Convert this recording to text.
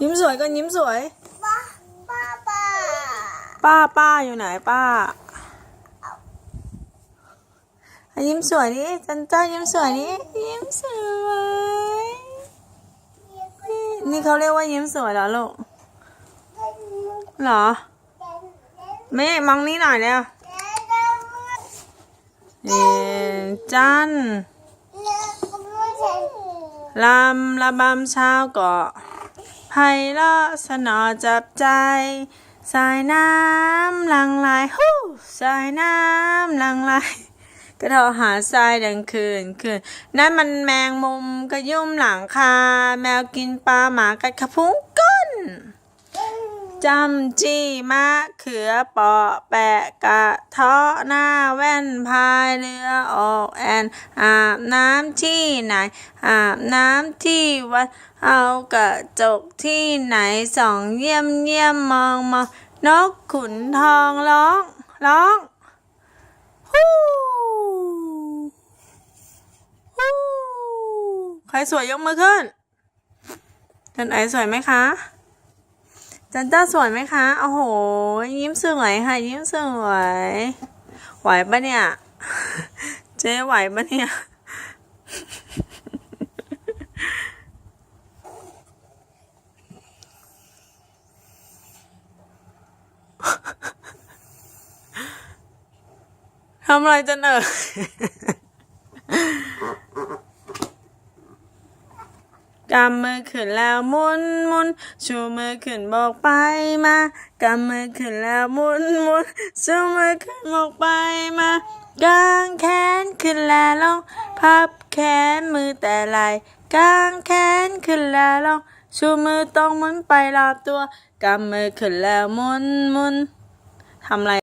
ยิ้มสวยก็ยิ้มสวย ป้าป้าป้าป้าป้าอยู่ไหนป้าอะยิ้มสวยดิจันจ้ายิ้มสวยดิยิ้มสวยนี่เขาเรียกว่ายิ้มสวยเหรอลูกเหรอเมฆมองนี่หน่อยเร็วเอ็นจันลำระบำเช้าเกาะ ไพเราะสนอจับใจ สายน้ำหลังไหลฮู้สายน้ำหลังไหลกระเทาหาทรายดังคืนคืนนั่นมันแมงมุมกระยุ่มหลังคา แมวกินปลาหมากัดขะพุ้งก้น จำจี้มะเขือเปาะแปะกะเทาะหน้าแว่นพายเรือออกแอนอาบน้ำที่ไหน อาบน้ำที่วัดเอากระจกที่ไหนส่องเยี่ยมเยี่ยมมองมองนกขุนทองร้องร้องฮู้ฮู้ใครสวยยกมือขึ้นจันไอสวยไหมคะ จันจ้าสวยไหมคะ โอ้โห ยิ้มสวยค่ะ ยิ้มสวย ไหวปะเนี่ย เจ๊ไหวปะเนี่ย ทำอะไรจันเอ กำมือขึ้นแล้วมุนมุนชูมือขึ้นบอกไปมากำมือขึ้นแล้วมุนมุนชูมือขึ้นบอกไปมากางแขนขึ้นแล้วลงพับแขนมือแต่ไหลกางแขนขึ้นแล้วลงชูมือตรงมุนไปรอบตัวกำมือขึ้นแล้วมุนมุนทำอะไร